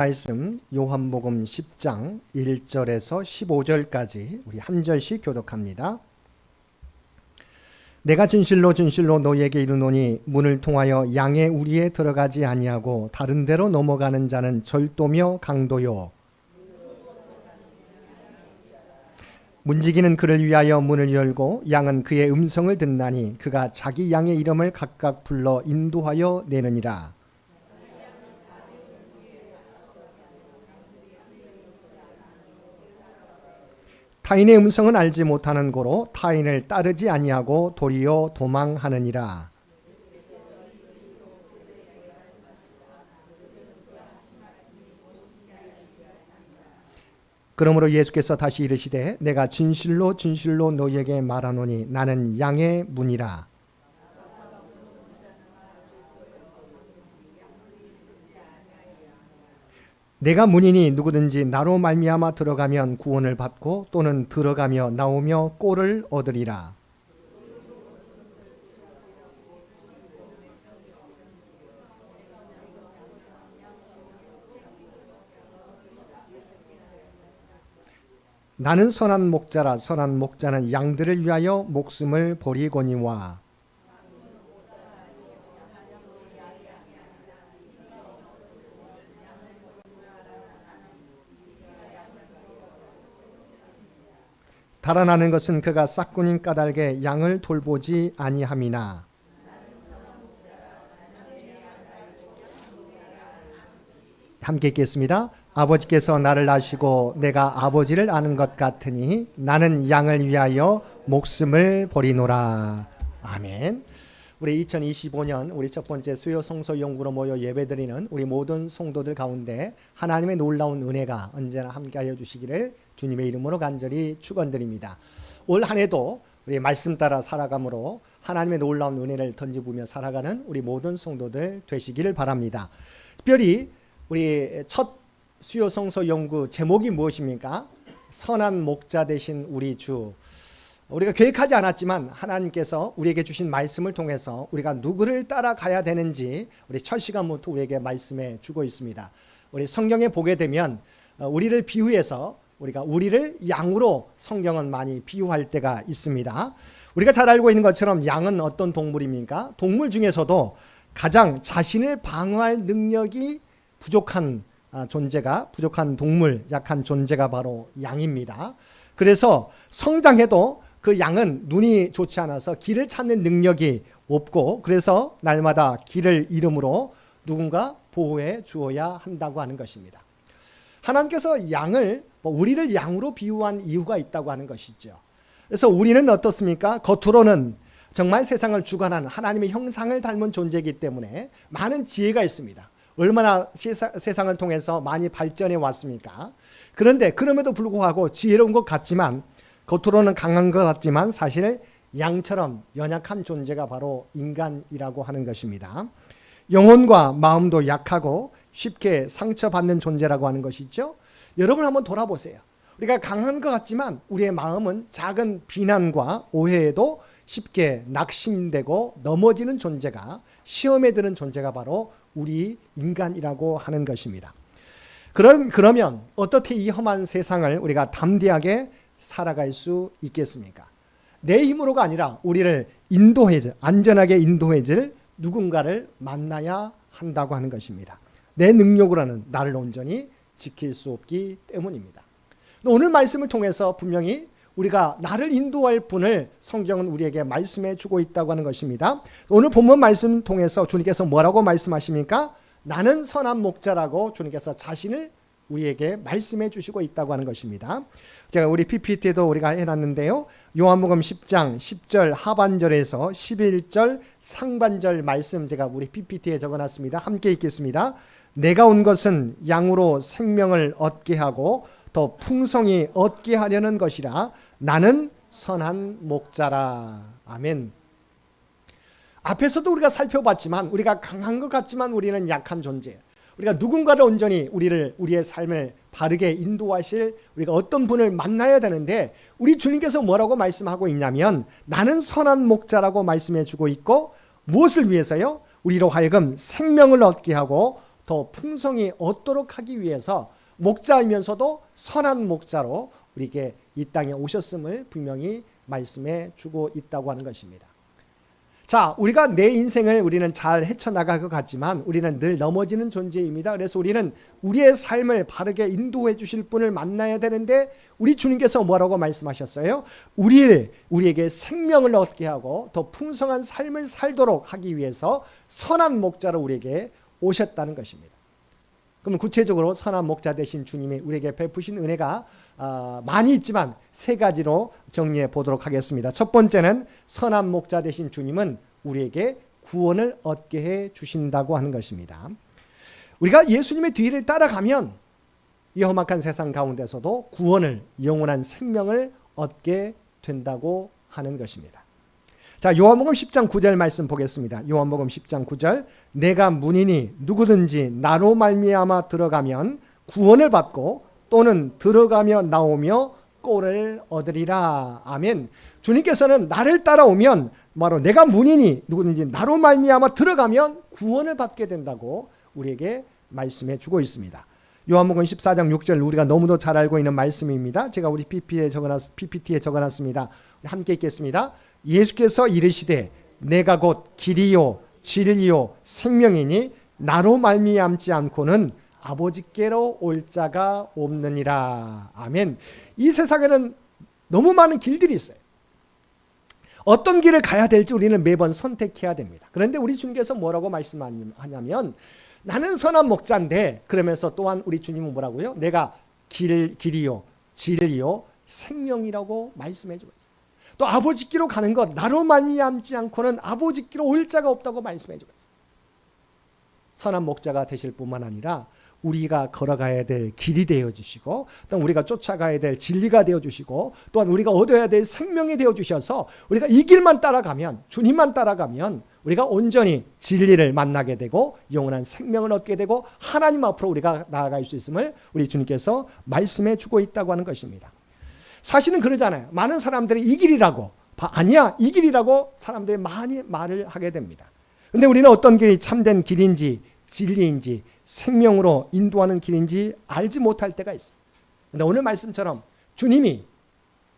말씀 요한복음 10장 1절에서 15절까지 우리 한 절씩 교독합니다. 내가 진실로 진실로 너희에게 이르노니 문을 통하여 양의 우리에 들어가지 아니하고 다른 데로 넘어가는 자는 절도며 강도요 문지기는 그를 위하여 문을 열고 양은 그의 음성을 듣나니 그가 자기 양의 이름을 각각 불러 인도하여 내느니라 타인의 음성은 알지 못하는 고로 타인을 따르지 아니하고 도리어 도망하느니라. 그러므로 예수께서 다시 이르시되 내가 진실로 진실로 너희에게 말하노니 나는 양의 문이라. 내가 문이니 누구든지 나로 말미암아 들어가면 구원을 받고 또는 들어가며 나오며 꼴을 얻으리라. 나는 선한 목자라 선한 목자는 양들을 위하여 목숨을 버리거니와 달아나는 것은 그가 싹군인 까닭에 양을 돌보지 아니함이나 함께 읽겠습니다. 아버지께서 나를 아시고 내가 아버지를 아는 것 같으니 나는 양을 위하여 목숨을 버리노라. 아멘. 우리 2025년 우리 첫 번째 수요 성서 연구로 모여 예배드리는 우리 모든 성도들 가운데 하나님의 놀라운 은혜가 언제나 함께하여 주시기를 주님의 이름으로 간절히 축원드립니다. 올 한해도 우리 말씀 따라 살아감으로 하나님의 놀라운 은혜를 던지부며 살아가는 우리 모든 성도들 되시기를 바랍니다. 특별히 우리 첫 수요 성서 연구 제목이 무엇입니까? 선한 목자 되신 우리 주. 우리가 계획하지 않았지만 하나님께서 우리에게 주신 말씀을 통해서 우리가 누구를 따라가야 되는지 우리 첫 시간부터 우리에게 말씀해 주고 있습니다. 우리 성경에 보게 되면 어, 우리를 비유해서 우리가 우리를 양으로 성경은 많이 비유할 때가 있습니다. 우리가 잘 알고 있는 것처럼 양은 어떤 동물입니까? 동물 중에서도 가장 자신을 방어할 능력이 부족한 아, 존재가 부족한 동물, 약한 존재가 바로 양입니다. 그래서 성장해도 그 양은 눈이 좋지 않아서 길을 찾는 능력이 없고 그래서 날마다 길을 잃음으로 누군가 보호해 주어야 한다고 하는 것입니다. 하나님께서 양을 뭐 우리를 양으로 비유한 이유가 있다고 하는 것이죠. 그래서 우리는 어떻습니까? 겉으로는 정말 세상을 주관한 하나님의 형상을 닮은 존재이기 때문에 많은 지혜가 있습니다. 얼마나 세상 을 통해서 많이 발전해 왔습니까? 그런데 그럼에도 불구하고 지혜로운 것 같지만 겉으로는 강한 것 같지만 사실 양처럼 연약한 존재가 바로 인간이라고 하는 것입니다. 영혼과 마음도 약하고 쉽게 상처받는 존재라고 하는 것이죠. 여러분 한번 돌아보세요. 우리가 강한 것 같지만 우리의 마음은 작은 비난과 오해에도 쉽게 낙심되고 넘어지는 존재가 시험에 드는 존재가 바로 우리 인간이라고 하는 것입니다. 그런 그러면 어떻게 이 험한 세상을 우리가 담대하게 살아갈 수 있겠습니까? 내 힘으로가 아니라 우리를 인도해 줄 안전하게 인도해 줄 누군가를 만나야 한다고 하는 것입니다. 내 능력으로는 나를 온전히 지킬 수 없기 때문입니다. 오늘 말씀을 통해서 분명히 우리가 나를 인도할 분을 성경은 우리에게 말씀해 주고 있다고 하는 것입니다. 오늘 본문 말씀 통해서 주님께서 뭐라고 말씀하십니까? 나는 선한 목자라고 주님께서 자신을 우리에게 말씀해 주시고 있다고 하는 것입니다. 제가 우리 PPT에도 우리가 해놨는데요. 요한복음 10장 10절 하반절에서 11절 상반절 말씀 제가 우리 PPT에 적어놨습니다. 함께 읽겠습니다. 내가 온 것은 양으로 생명을 얻게 하고 더 풍성히 얻게 하려는 것이라 나는 선한 목자라. 아멘. 앞에서도 우리가 살펴봤지만 우리가 강한 것 같지만 우리는 약한 존재. 우리가 누군가를 온전히 우리를 우리의 삶을 바르게 인도하실 우리가 어떤 분을 만나야 되는데 우리 주님께서 뭐라고 말씀하고 있냐면 나는 선한 목자라고 말씀해 주고 있고 무엇을 위해서요? 우리로 하여금 생명을 얻게 하고 더 풍성히 얻도록 하기 위해서 목자이면서도 선한 목자로 우리에게 이 땅에 오셨음을 분명히 말씀해 주고 있다고 하는 것입니다. 자, 우리가 내 인생을 우리는 잘 헤쳐나갈 것 같지만 우리는 늘 넘어지는 존재입니다. 그래서 우리는 우리의 삶을 바르게 인도해 주실 분을 만나야 되는데 우리 주님께서 뭐라고 말씀하셨어요? 우리를 우리에게 생명을 얻게 하고 더 풍성한 삶을 살도록 하기 위해서 선한 목자로 우리에게 오셨다는 것입니다. 그러면 구체적으로 선한 목자 되신 주님이 우리에게 베푸신 은혜가 아, 많이 있지만 세 가지로 정리해 보도록 하겠습니다. 첫 번째는 선한 목자 되신 주님은 우리에게 구원을 얻게 해 주신다고 하는 것입니다. 우리가 예수님의 뒤를 따라가면 이 험악한 세상 가운데서도 구원을 영원한 생명을 얻게 된다고 하는 것입니다. 자, 요한복음 10장 9절 말씀 보겠습니다. 요한복음 10장 9절 내가 문이니 누구든지 나로 말미암아 들어가면 구원을 받고 또는 들어가며 나오며 꼴을 얻으리라. 아멘. 주님께서는 나를 따라오면 바로 내가 문이니 누구든지 나로 말미암아 들어가면 구원을 받게 된다고 우리에게 말씀해 주고 있습니다. 요한복음 14장 6절 우리가 너무도 잘 알고 있는 말씀입니다. 제가 우리 PPT에 적어놨, PPT에 적어놨습니다. 함께 읽겠습니다. 예수께서 이르시되 내가 곧 길이요 진리요 생명이니 나로 말미암지 않고는 아버지께로 올 자가 없느니라. 아멘. 이 세상에는 너무 많은 길들이 있어요. 어떤 길을 가야 될지 우리는 매번 선택해야 됩니다. 그런데 우리 주님께서 뭐라고 말씀하냐면 나는 선한 목자인데 그러면서 또한 우리 주님은 뭐라고요? 내가 길 길이요 진리요 생명이라고 말씀해 주고. 또 아버지께로 가는 것 나로 말미암지 않고는 아버지께로 올 자가 없다고 말씀해 주고 있어요. 선한 목자가 되실 뿐만 아니라 우리가 걸어가야 될 길이 되어 주시고 또 우리가 쫓아가야 될 진리가 되어 주시고 또한 우리가 얻어야 될 생명이 되어 주셔서 우리가 이 길만 따라가면 주님만 따라가면 우리가 온전히 진리를 만나게 되고 영원한 생명을 얻게 되고 하나님 앞으로 우리가 나아갈 수 있음을 우리 주님께서 말씀해 주고 있다고 하는 것입니다. 사실은 그러잖아요. 많은 사람들이 이 길이라고 아니야 이 길이라고 사람들이 많이 말을 하게 됩니다. 근데 우리는 어떤 길이 참된 길인지 진리인지 생명으로 인도하는 길인지 알지 못할 때가 있어요. 근데 오늘 말씀처럼 주님이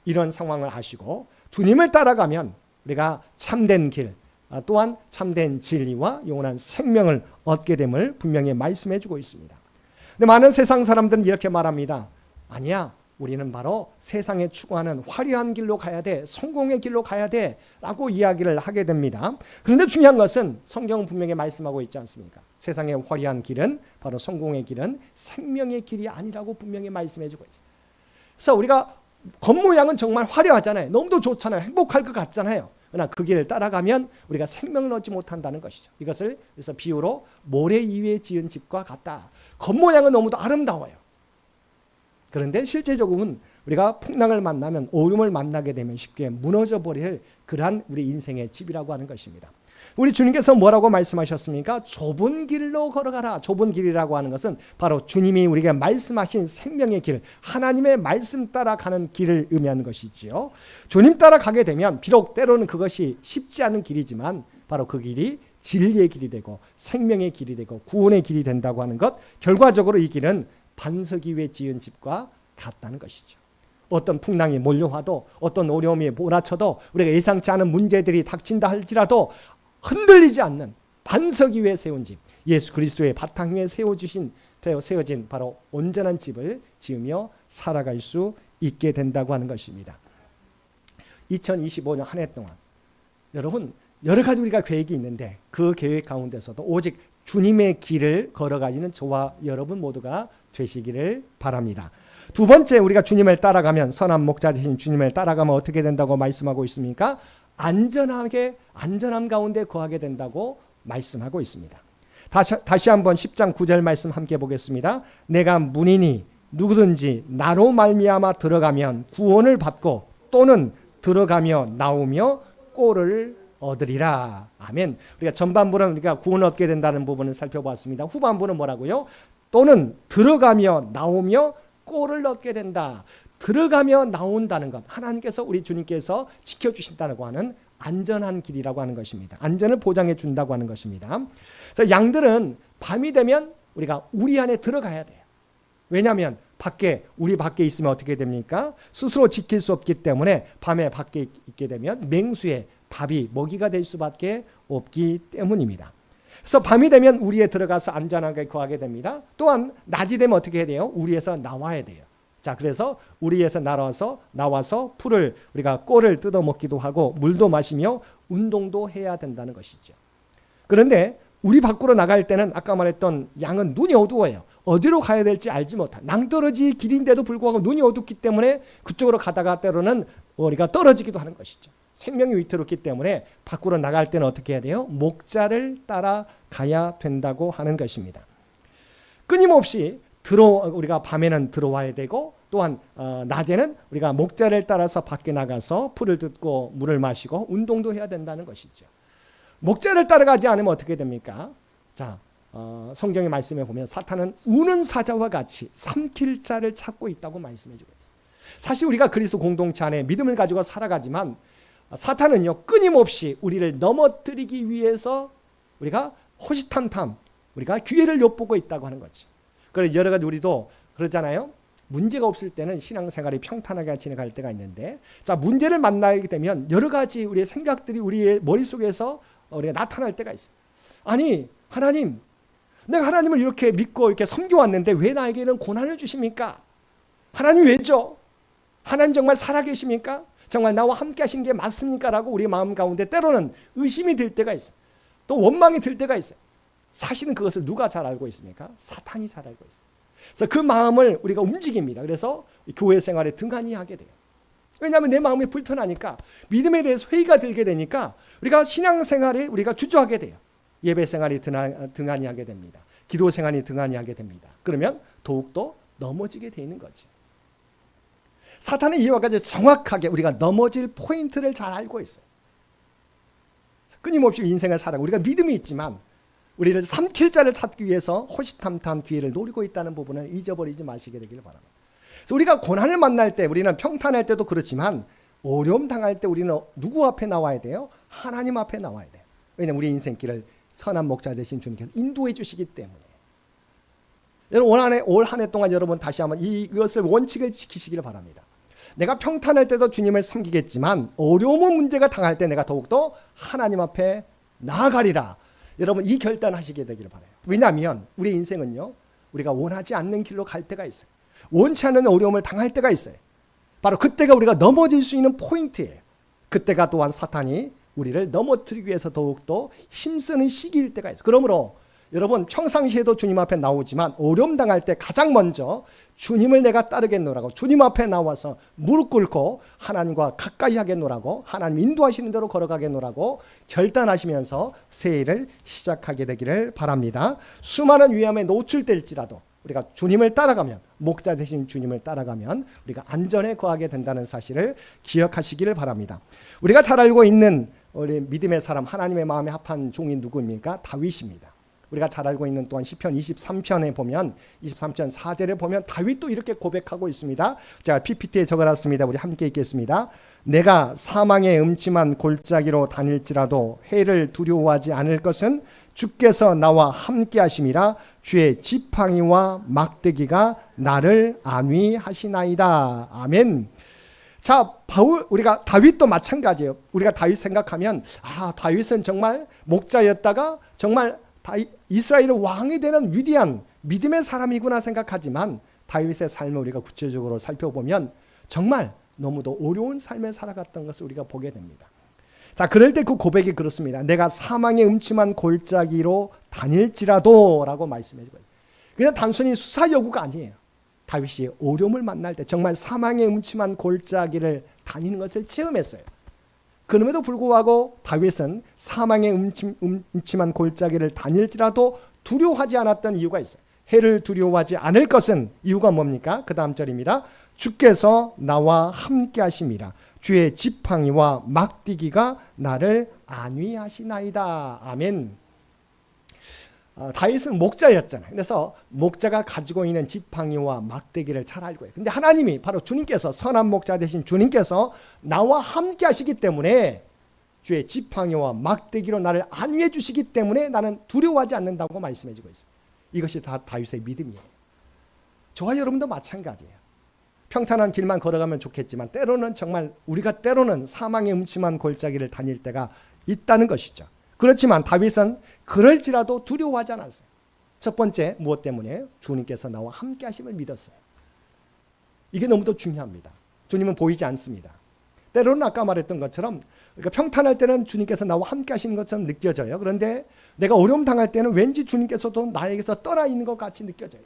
이런 상황을 아시고 주님을 따라가면 우리가 참된 길 아, 또한 참된 진리와 영원한 생명을 얻게 됨을 분명히 말씀해 주고 있습니다. 근데 많은 세상 사람들은 이렇게 말합니다. 아니야. 우리는 바로 세상에 추구하는 화려한 길로 가야 돼. 성공의 길로 가야 돼. 라고 이야기를 하게 됩니다. 그런데 중요한 것은 성경은 분명히 말씀하고 있지 않습니까? 세상의 화려한 길은 바로 성공의 길은 생명의 길이 아니라고 분명히 말씀해 주고 있어요. 그래서 우리가 겉모양은 정말 화려하잖아요. 너무도 좋잖아요. 행복할 것 같잖아요. 그러나 그 길을 따라가면 우리가 생명을 얻지 못한다는 것이죠. 이것을 그래서 비유로 모래 위에 지은 집과 같다. 겉모양은 너무도 아름다워요. 그런데 실제적으로는 우리가 풍랑을 만나면 오름을 만나게 되면 쉽게 무너져 버릴 그러한 우리 인생의 집이라고 하는 것입니다. 우리 주님께서 뭐라고 말씀하셨습니까? 좁은 길로 걸어가라. 좁은 길이라고 하는 것은 바로 주님이 우리에게 말씀하신 생명의 길, 하나님의 말씀 따라 가는 길을 의미하는 것이지요. 주님 따라 가게 되면 비록 때로는 그것이 쉽지 않은 길이지만 바로 그 길이 진리의 길이 되고 생명의 길이 되고 구원의 길이 된다고 하는 것. 결과적으로 이 길은 반석이 위에 지은 집과 같다는 것이죠. 어떤 풍랑이 몰려와도 어떤 어려움이 몰아쳐도 우리가 예상치 않은 문제들이 닥친다 할지라도 흔들리지 않는 반석 위에 세운 집, 예수 그리스도의 바탕 위에 세워주신 세워진 바로 온전한 집을 지으며 살아갈 수 있게 된다고 하는 것입니다. 2025년 한 해 동안 여러분 여러 가지 우리가 계획이 있는데 그 계획 가운데서도 오직 주님의 길을 걸어가지는 저와 여러분 모두가 되시기를 바랍니다. 두 번째 우리가 주님을 따라가면 선한 목자 되신 주님을 따라가면 어떻게 된다고 말씀하고 있습니까? 안전하게 안전함 가운데 거하게 된다고 말씀하고 있습니다. 다시 다시 한번 10장 9절 말씀 함께 보겠습니다. 내가 문이니 누구든지 나로 말미암아 들어가면 구원을 받고 또는 들어가며 나오며 꼴을 얻으리라. 아멘. 우리가 전반부는 우리가 구원을 얻게 된다는 부분을 살펴보았습니다. 후반부는 뭐라고요? 또는 들어가며 나오며 꼴을 얻게 된다. 들어가며 나온다는 것. 하나님께서 우리 주님께서 지켜주신다고 하는 안전한 길이라고 하는 것입니다. 안전을 보장해 준다고 하는 것입니다. 그래서 양들은 밤이 되면 우리가 우리 안에 들어가야 돼요. 왜냐하면 밖에 우리 밖에 있으면 어떻게 됩니까? 스스로 지킬 수 없기 때문에 밤에 밖에 있게 되면 맹수의 밥이 먹이가 될 수밖에 없기 때문입니다. 그래서 밤이 되면 우리에 들어가서 안전하게 거하게 됩니다. 또한 낮이 되면 어떻게 해야 돼요? 우리에서 나와야 돼요. 자, 그래서 우리에서 나와서 나와서 풀을 우리가 꼴을 뜯어 먹기도 하고 물도 마시며 운동도 해야 된다는 것이죠. 그런데 우리 밖으로 나갈 때는 아까 말했던 양은 눈이 어두워요. 어디로 가야 될지 알지 못한 낭떠러지 길인데도 불구하고 눈이 어둡기 때문에 그쪽으로 가다가 때로는 우리가 떨어지기도 하는 것이죠. 생명이 위태롭기 때문에 밖으로 나갈 때는 어떻게 해야 돼요? 목자를 따라 가야 된다고 하는 것입니다. 끊임없이 들어 우리가 밤에는 들어와야 되고 또한 어, 낮에는 우리가 목자를 따라서 밖에 나가서 풀을 뜯고 물을 마시고 운동도 해야 된다는 것이죠. 목자를 따라가지 않으면 어떻게 됩니까? 자, 어, 성경의 말씀에 보면 사탄은 우는 사자와 같이 삼킬 자를 찾고 있다고 말씀해 주고 있어요. 사실 우리가 그리스도 공동체 안에 믿음을 가지고 살아가지만 사탄은요 끊임없이 우리를 넘어뜨리기 위해서 우리가 호시탐탐 우리가 기회를 엿보고 있다고 하는 거지. 그래서 여러 가지 우리도 그러잖아요. 문제가 없을 때는 신앙생활이 평탄하게 진행할 때가 있는데 자 문제를 만나게 되면 여러 가지 우리의 생각들이 우리의 머릿속에서 우리가 나타날 때가 있어요. 아니 하나님 내가 하나님을 이렇게 믿고 이렇게 섬겨왔는데 왜 나에게는 고난을 주십니까? 하나님 왜죠? 하나님 정말 살아계십니까? 정말 나와 함께 하신 게 맞습니까? 라고 우리 마음 가운데 때로는 의심이 들 때가 있어요. 또 원망이 들 때가 있어요. 사실은 그것을 누가 잘 알고 있습니까? 사탄이 잘 알고 있어요. 그래서 그 마음을 우리가 움직입니다. 그래서 교회 생활에 등한히 하게 돼요. 왜냐하면 내 마음이 불편하니까 믿음에 대해서 회의가 들게 되니까 우리가 신앙 생활에 우리가 주저하게 돼요. 예배 생활이 등한히 하게 됩니다. 기도 생활이 등한히 하게 됩니다. 그러면 더욱더 넘어지게 되는 거지. 사탄은 이와 같이 정확하게 우리가 넘어질 포인트를 잘 알고 있어요. 끊임없이 인생을 살아 우리가 믿음이 있지만 우리를 삼킬 자를 찾기 위해서 호시탐탐 기회를 노리고 있다는 부분을 잊어버리지 마시게 되기를 바랍니다. 그래서 우리가 고난을 만날 때 우리는 평탄할 때도 그렇지만 어려움 당할 때 우리는 누구 앞에 나와야 돼요? 하나님 앞에 나와야 돼요. 왜냐하면 우리 인생길을 선한 목자 되신 주님께서 인도해 주시기 때문에. 여러분 올 한해 동안 여러분 다시 한번 이것을 원칙을 지키시기를 바랍니다. 내가 평탄할 때도 주님을 섬기겠지만 어려움은 문제가 당할 때 내가 더욱더 하나님 앞에 나아가리라. 여러분 이 결단하시게 되기를 바라요. 왜냐하면 우리 인생은요. 우리가 원하지 않는 길로 갈 때가 있어요. 원치 않는 어려움을 당할 때가 있어요. 바로 그때가 우리가 넘어질 수 있는 포인트예요. 그때가 또한 사탄이 우리를 넘어뜨리기 위해서 더욱더 힘쓰는 시기일 때가 있어요. 그러므로 여러분 평상시에도 주님 앞에 나오지만 어려움 당할 때 가장 먼저 주님을 내가 따르겠노라고 주님 앞에 나와서 무릎 꿇고 하나님과 가까이 하겠노라고 하나님 인도하시는 대로 걸어가겠노라고 결단하시면서 새해를 시작하게 되기를 바랍니다. 수많은 위험에 노출될지라도 우리가 주님을 따라가면 목자 되신 주님을 따라가면 우리가 안전에 거하게 된다는 사실을 기억하시기를 바랍니다. 우리가 잘 알고 있는 우리 믿음의 사람 하나님의 마음에 합한 종이 누구입니까? 다윗입니다. 우리가 잘 알고 있는 또한 시편 23편에 보면 23편 4절에 보면 다윗도 이렇게 고백하고 있습니다. 제가 PPT에 적어놨습니다. 우리 함께 읽겠습니다. 내가 사망의 음침한 골짜기로 다닐지라도 해를 두려워하지 않을 것은 주께서 나와 함께 하심이라 주의 지팡이와 막대기가 나를 안위하시나이다. 아멘. 자, 바울 우리가 다윗도 마찬가지예요. 우리가 다윗 생각하면 아, 다윗은 정말 목자였다가 정말 이스라엘의 왕이 되는 위대한 믿음의 사람이구나 생각하지만 다윗의 삶을 우리가 구체적으로 살펴보면 정말 너무도 어려운 삶을 살아갔던 것을 우리가 보게 됩니다. 자, 그럴 때 그 고백이 그렇습니다. 내가 사망의 음침한 골짜기로 다닐지라도 라고 말씀해 주고 그냥 단순히 수사 여구가 아니에요. 다윗이 어려움을 만날 때 정말 사망의 음침한 골짜기를 다니는 것을 체험했어요. 그럼에도 불구하고 다윗은 사망의 음침, 음침한 골짜기를 다닐지라도 두려워하지 않았던 이유가 있어요. 해를 두려워하지 않을 것은 이유가 뭡니까? 그 다음 절입니다. 주께서 나와 함께 하심이라. 주의 지팡이와 막디기가 나를 안위하시나이다. 아멘. 어, 다윗은 목자였잖아요. 그래서 목자가 가지고 있는 지팡이와 막대기를 잘 알고 해요. 근데 하나님이 바로 주님께서 선한 목자 대신 주님께서 나와 함께 하시기 때문에 주의 지팡이와 막대기로 나를 안위해 주시기 때문에 나는 두려워하지 않는다고 말씀해 주고 있어요. 이것이 다 다윗의 믿음이에요. 저와 여러분도 마찬가지예요. 평탄한 길만 걸어가면 좋겠지만 때로는 정말 우리가 때로는 사망의 음침한 골짜기를 다닐 때가 있다는 것이죠. 그렇지만 다윗은 그럴지라도 두려워하지 않았어요. 첫 번째 무엇 때문에 주님께서 나와 함께 하심을 믿었어요. 이게 너무도 중요합니다. 주님은 보이지 않습니다. 때로는 아까 말했던 것처럼 그러니까 평탄할 때는 주님께서 나와 함께 하시는 것처럼 느껴져요. 그런데 내가 어려움 당할 때는 왠지 주님께서도 나에게서 떠나 있는 것 같이 느껴져요.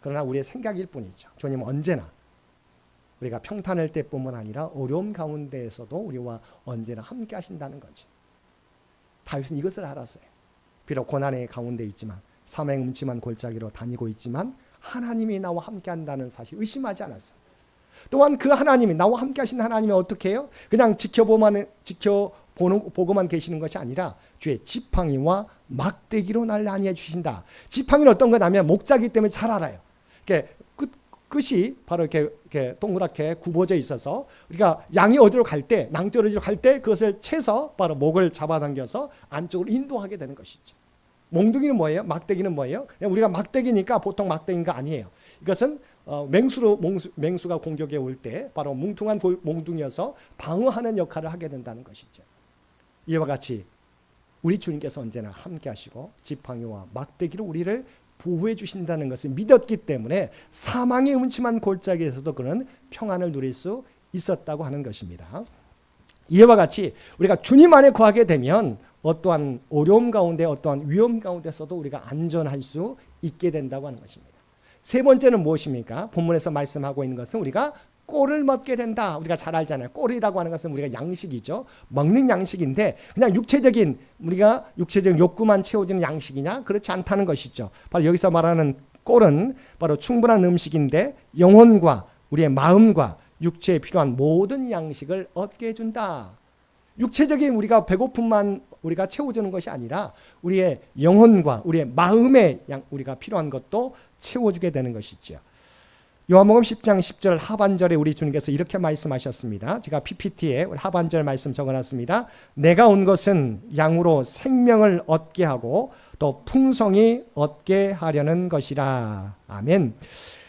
그러나 우리의 생각일 뿐이죠. 주님은 언제나 우리가 평탄할 때뿐만 아니라 어려움 가운데에서도 우리와 언제나 함께 하신다는 거지. 다윗은 이것을 알았어요. 비록 고난의 가운데 있지만 사망 음침한 골짜기로 다니고 있지만 하나님이 나와 함께 한다는 사실 의심하지 않았어요. 또한 그 하나님이 나와 함께 하신 하나님이 어떻게 해요? 그냥 지켜보만 지켜보는 보고만 계시는 것이 아니라 주의 지팡이와 막대기로 날 안위해 주신다. 지팡이는 어떤 거냐면 목자기 때문에 잘 알아요. 끝 끝이 바로 이렇게, 이렇게 동그랗게 굽어져 있어서 우리가 양이 어디로 갈 때, 낭떠러지로 갈 때 그것을 채서 바로 목을 잡아당겨서 안쪽으로 인도하게 되는 것이죠. 몽둥이는 뭐예요? 막대기는 뭐예요? 우리가 막대기니까 보통 막대기가 아니에요. 이것은 어, 맹수로 몽수, 맹수 가 공격해 올 때 바로 뭉퉁한 골- 몽둥이여서 방어하는 역할을 하게 된다는 것이죠. 이와 같이 우리 주님께서 언제나 함께 하시고 지팡이와 막대기로 우리를 보호해 주신다는 것을 믿었기 때문에 사망의 음침한 골짜기에서도 그는 평안을 누릴 수 있었다고 하는 것입니다. 이와 같이 우리가 주님 안에 거하게 되면 어떠한 어려움 가운데 어떠한 위험 가운데서도 우리가 안전할 수 있게 된다고 하는 것입니다. 세 번째는 무엇입니까? 본문에서 말씀하고 있는 것은 우리가 꼴을 먹게 된다. 우리가 잘 알잖아요. 꼴이라고 하는 것은 우리가 양식이죠. 먹는 양식인데 그냥 육체적인 우리가 육체적인 욕구만 채워지는 양식이냐? 그렇지 않다는 것이죠. 바로 여기서 말하는 꼴은 바로 충분한 음식인데 영혼과 우리의 마음과 육체에 필요한 모든 양식을 얻게 해준다. 육체적인 우리가 배고픔만 우리가 채워주는 것이 아니라 우리의 영혼과 우리의 마음의 양 우리가 필요한 것도 채워주게 되는 것이죠. 요한복음 10장 10절 하반절에 우리 주님께서 이렇게 말씀하셨습니다. 제가 PPT에 하반절 말씀 적어놨습니다. 내가 온 것은 양으로 생명을 얻게 하고 또 풍성히 얻게 하려는 것이라. 아멘.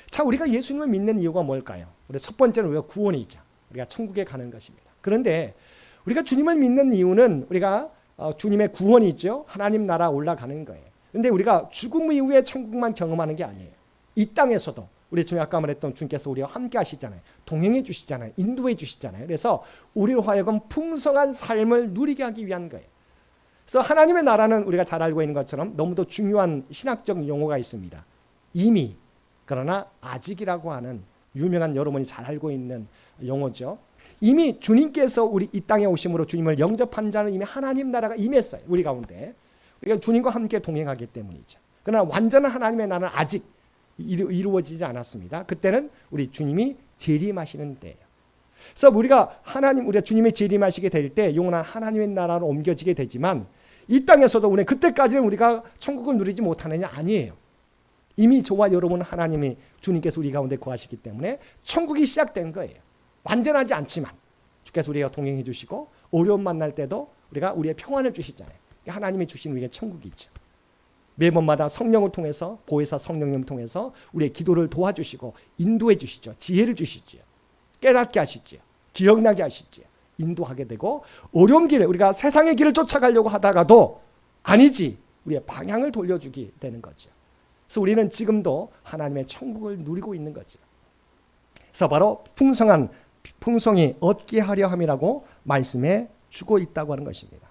자, 우리가 예수님을 믿는 이유가 뭘까요? 우리 첫 번째는 우리가 구원이죠. 우리가 천국에 가는 것입니다. 그런데 우리가 주님을 믿는 이유는 우리가 어, 주님의 구원이 있죠. 하나님 나라 올라가는 거예요. 근데 우리가 죽음 이후에 천국만 경험하는 게 아니에요. 이 땅에서도 우리 주님 아까 말했던 주님께서 우리와 함께 하시잖아요. 동행해 주시잖아요. 인도해 주시잖아요. 그래서 우리로 하여금 풍성한 삶을 누리게 하기 위한 거예요. 그래서 하나님의 나라는 우리가 잘 알고 있는 것처럼 너무도 중요한 신학적 용어가 있습니다. 이미 그러나 아직이라고 하는 유명한 여러분이 잘 알고 있는 용어죠. 이미 주님께서 우리 이 땅에 오심으로 주님을 영접한 자는 이미 하나님 나라가 임했어요. 우리 가운데. 우리가 주님과 함께 동행하기 때문이죠. 그러나 완전한 하나님의 나라는 아직 이루, 이루 어지지 않았습니다. 그때는 우리 주님이 재림하시는 때예요. 그래서 우리가 하나님 우리가 주님의 재림하시게 될 때 영원한 하나님의 나라로 옮겨지게 되지만 이 땅에서도 우리 그때까지는 우리가 천국을 누리지 못하느냐 아니에요. 이미 저와 여러분 하나님이 주님께서 우리 가운데 거하시기 때문에 천국이 시작된 거예요. 완전하지 않지만 주께서 우리가 동행해 주시고 어려움 만날 때도 우리가 우리의 평안을 주시잖아요. 하나님이 주신 우리의 천국이죠. 매번마다 성령을 통해서 보혜사 성령님을 통해서 우리의 기도를 도와주시고 인도해 주시죠. 지혜를 주시지요. 깨닫게 하시지요. 기억나게 하시지요. 인도하게 되고 어려운 길에 우리가 세상의 길을 쫓아가려고 하다가도 아니지 우리의 방향을 돌려주게 되는 거죠. 그래서 우리는 지금도 하나님의 천국을 누리고 있는 거죠. 그래서 바로 풍성한 풍성이 얻게 하려 함이라고 말씀해 주고 있다고 하는 것입니다.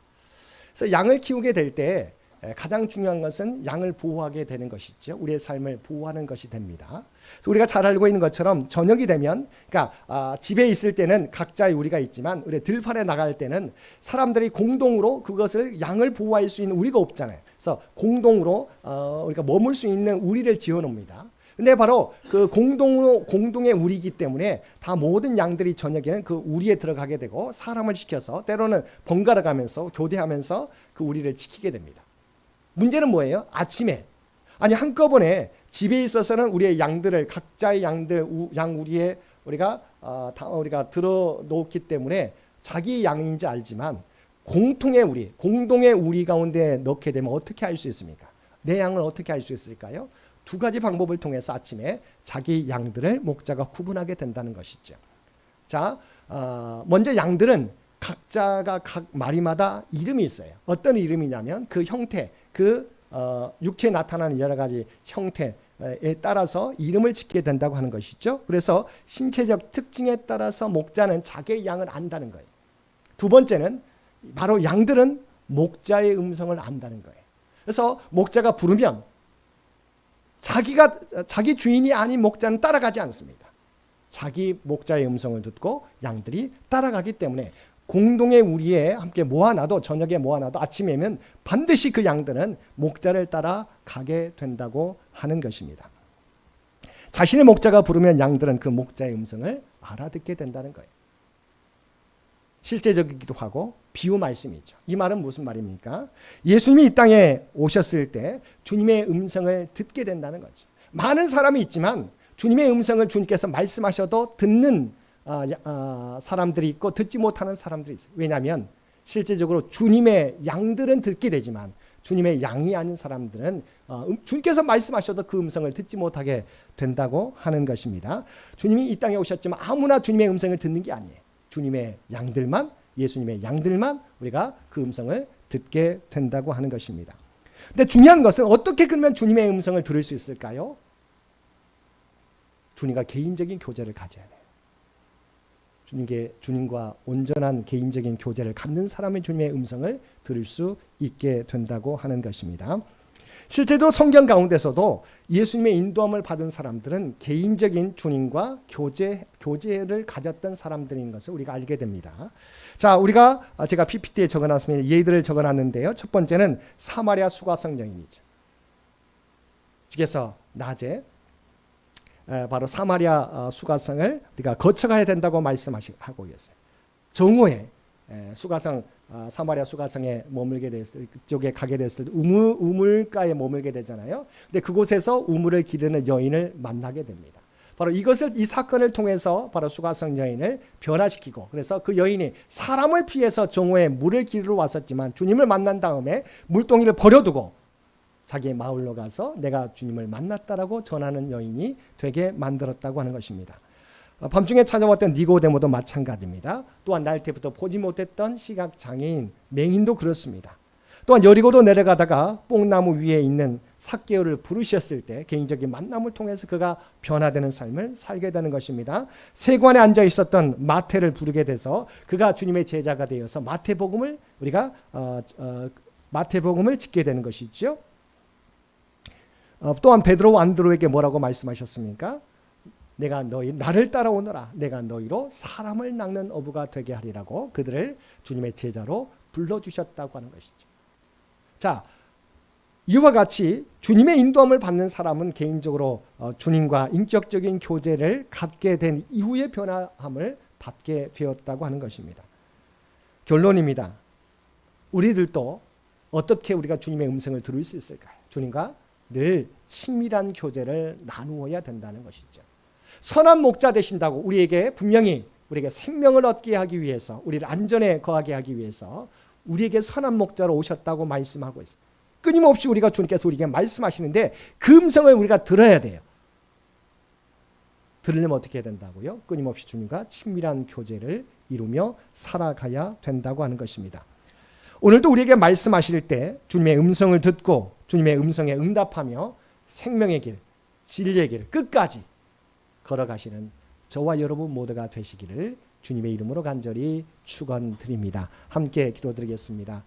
그래서 양을 키우게 될 때 가장 중요한 것은 양을 보호하게 되는 것이죠. 우리의 삶을 보호하는 것이 됩니다. 우리가 잘 알고 있는 것처럼 저녁이 되면, 그러니까 아, 집에 있을 때는 각자의 우리가 있지만, 우리 들판에 나갈 때는 사람들이 공동으로 그것을 양을 보호할 수 있는 우리가 없잖아요. 그래서 공동으로 어, 우리가 머물 수 있는 우리를 지어놓습니다. 근데 바로 그 공동으로 공동의 우리이기 때문에 다 모든 양들이 저녁에는 그 우리에 들어가게 되고 사람을 시켜서 때로는 번갈아 가면서 교대하면서 그 우리를 지키게 됩니다. 문제는 뭐예요? 아침에 아니 한꺼번에 집에 있어서는 우리의 양들을 각자의 양들 우, 양 우리에 우리가 어, 다 우리가 들어 놓기 때문에 자기 양인지 알지만 공통의 우리, 공동의 우리 가운데 넣게 되면 어떻게 할수 있습니까? 내 양을 어떻게 알 수 있을까요? 두 가지 방법을 통해서 아침에 자기 양들을 목자가 구분하게 된다는 것이죠. 자, 어, 먼저 양들은 각자가 각 마리마다 이름이 있어요. 어떤 이름이냐면 그 형태, 그 어, 육체에 나타나는 여러 가지 형태에 따라서 이름을 짓게 된다고 하는 것이죠. 그래서 신체적 특징에 따라서 목자는 자기의 양을 안다는 거예요. 두 번째는 바로 양들은 목자의 음성을 안다는 거예요. 그래서 목자가 부르면 자기가 자기 주인이 아닌 목자는 따라가지 않습니다. 자기 목자의 음성을 듣고 양들이 따라가기 때문에 공동의 우리에 함께 모아놔도 저녁에 모아놔도 아침에면 반드시 그 양들은 목자를 따라 가게 된다고 하는 것입니다. 자신의 목자가 부르면 양들은 그 목자의 음성을 알아듣게 된다는 거예요. 실제적이기도 하고 비유 말씀이죠. 이 말은 무슨 말입니까? 예수님이 이 땅에 오셨을 때 주님의 음성을 듣게 된다는 거죠. 많은 사람이 있지만 주님의 음성을 주님께서 말씀하셔도 듣는 사람들이 있고 듣지 못하는 사람들이 있어요. 왜냐하면 실제적으로 주님의 양들은 듣게 되지만 주님의 양이 아닌 사람들은 어, 주님께서 말씀하셔도 그 음성을 듣지 못하게 된다고 하는 것입니다. 주님이 이 땅에 오셨지만 아무나 주님의 음성을 듣는 게 아니에요. 주님의 양들만 예수님의 양들만 우리가 그 음성을 듣게 된다고 하는 것입니다. 근데 중요한 것은 어떻게 그러면 주님의 음성을 들을 수 있을까요? 주님과 개인적인 교제를 가져야 돼요. 주님께 주님과 온전한 개인적인 교제를 갖는 사람의 주님의 음성을 들을 수 있게 된다고 하는 것입니다. 실제로 성경 가운데서도 예수님의 인도함을 받은 사람들은 개인적인 주님과 교제 교제를 가졌던 사람들인 것을 우리가 알게 됩니다. 자, 우리가 제가 PPT에 적어놨습니다. 예들을 적어놨는데요. 첫 번째는 사마리아 수가성 여인이죠. 주께서 낮에 바로 사마리아 어, 수가성을 우리가 거쳐가야 된다고 말씀하고 계세요. 정오에 수가성 아, 사마리아 수가성에 머물게 됐을 그쪽에 가게 됐을 때 우물 우물가에 머물게 되잖아요. 근데 그곳에서 우물을 기르는 여인을 만나게 됩니다. 바로 이것을 이 사건을 통해서 바로 수가성 여인을 변화시키고 그래서 그 여인이 사람을 피해서 정오에 물을 기르러 왔었지만 주님을 만난 다음에 물동이를 버려두고 자기의 마을로 가서 내가 주님을 만났다라고 전하는 여인이 되게 만들었다고 하는 것입니다. 어, 밤중에 찾아왔던 니고데모도 마찬가지입니다. 또한 날 때부터 보지 못했던 시각 장애인 맹인도 그렇습니다. 또한 여리고도 내려가다가 뽕나무 위에 있는 삭개오를 부르셨을 때 개인적인 만남을 통해서 그가 변화되는 삶을 살게 되는 것입니다. 세관에 앉아 있었던 마태를 부르게 돼서 그가 주님의 제자가 되어서 마태복음을 우리가 어, 어, 마태복음을 짓게 되는 것이죠. 어, 또한 베드로 안드로에게 뭐라고 말씀하셨습니까? 내가 너희 나를 따라오너라. 내가 너희로 사람을 낚는 어부가 되게 하리라고 그들을 주님의 제자로 불러 주셨다고 하는 것이죠. 자, 이와 같이 주님의 인도함을 받는 사람은 개인적으로 어, 주님과 인격적인 교제를 갖게 된 이후의 변화함을 받게 되었다고 하는 것입니다. 결론입니다. 우리들도 어떻게 우리가 주님의 음성을 들을 수 있을까요? 주님과 늘 친밀한 교제를 나누어야 된다는 것이죠. 선한 목자 되신다고 우리에게 분명히 우리에게 생명을 얻게 하기 위해서 우리를 안전에 거하게 하기 위해서 우리에게 선한 목자로 오셨다고 말씀하고 있어요. 끊임없이 우리가 주님께서 우리에게 말씀하시는데 그 음성을 우리가 들어야 돼요. 들으려면 어떻게 해야 된다고요? 끊임없이 주님과 친밀한 교제를 이루며 살아가야 된다고 하는 것입니다. 오늘도 우리에게 말씀하실 때 주님의 음성을 듣고 주님의 음성에 응답하며 생명의 길, 진리의 길 끝까지 걸어가시는 저와 여러분 모두가 되시기를 주님의 이름으로 간절히 축원드립니다. 함께 기도드리겠습니다.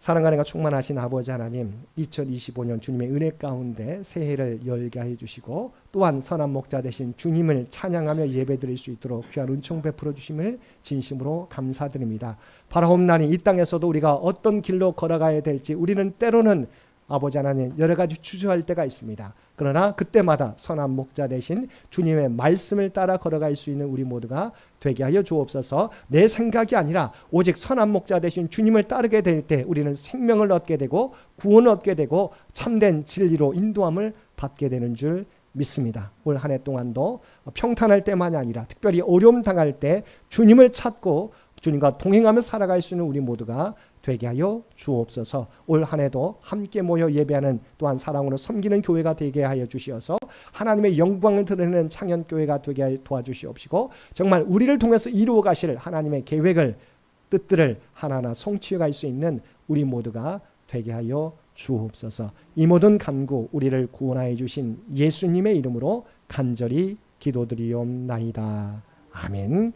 사랑과 내가 충만하신 아버지 하나님 2025년 주님의 은혜 가운데 새해를 열게 해 주시고 또한 선한 목자 되신 주님을 찬양하며 예배드릴 수 있도록 귀한 은총 베풀어 주심을 진심으로 감사드립니다. 바라옵나니 이 땅에서도 우리가 어떤 길로 걸어가야 될지 우리는 때로는 아버지 하나님 여러 가지 주저할 때가 있습니다. 그러나 그때마다 선한 목자 대신 주님의 말씀을 따라 걸어갈 수 있는 우리 모두가 되게 하여 주옵소서. 내 생각이 아니라 오직 선한 목자 대신 주님을 따르게 될 때 우리는 생명을 얻게 되고 구원을 얻게 되고 참된 진리로 인도함을 받게 되는 줄 믿습니다. 올 한 해 동안도 평탄할 때만이 아니라 특별히 어려움 당할 때 주님을 찾고 주님과 동행하며 살아갈 수 있는 우리 모두가 되게 하여 주옵소서. 올 한해도 함께 모여 예배하는 또한 사랑으로 섬기는 교회가 되게 하여 주시어서 하나님의 영광을 드러내는 창현 교회가 되게 도와주시옵시고 정말 우리를 통해서 이루어 가실 하나님의 계획을 뜻들을 하나하나 성취해 갈 수 있는 우리 모두가 되게 하여 주옵소서. 이 모든 간구 우리를 구원하여 주신 예수님의 이름으로 간절히 기도드리옵나이다. 아멘.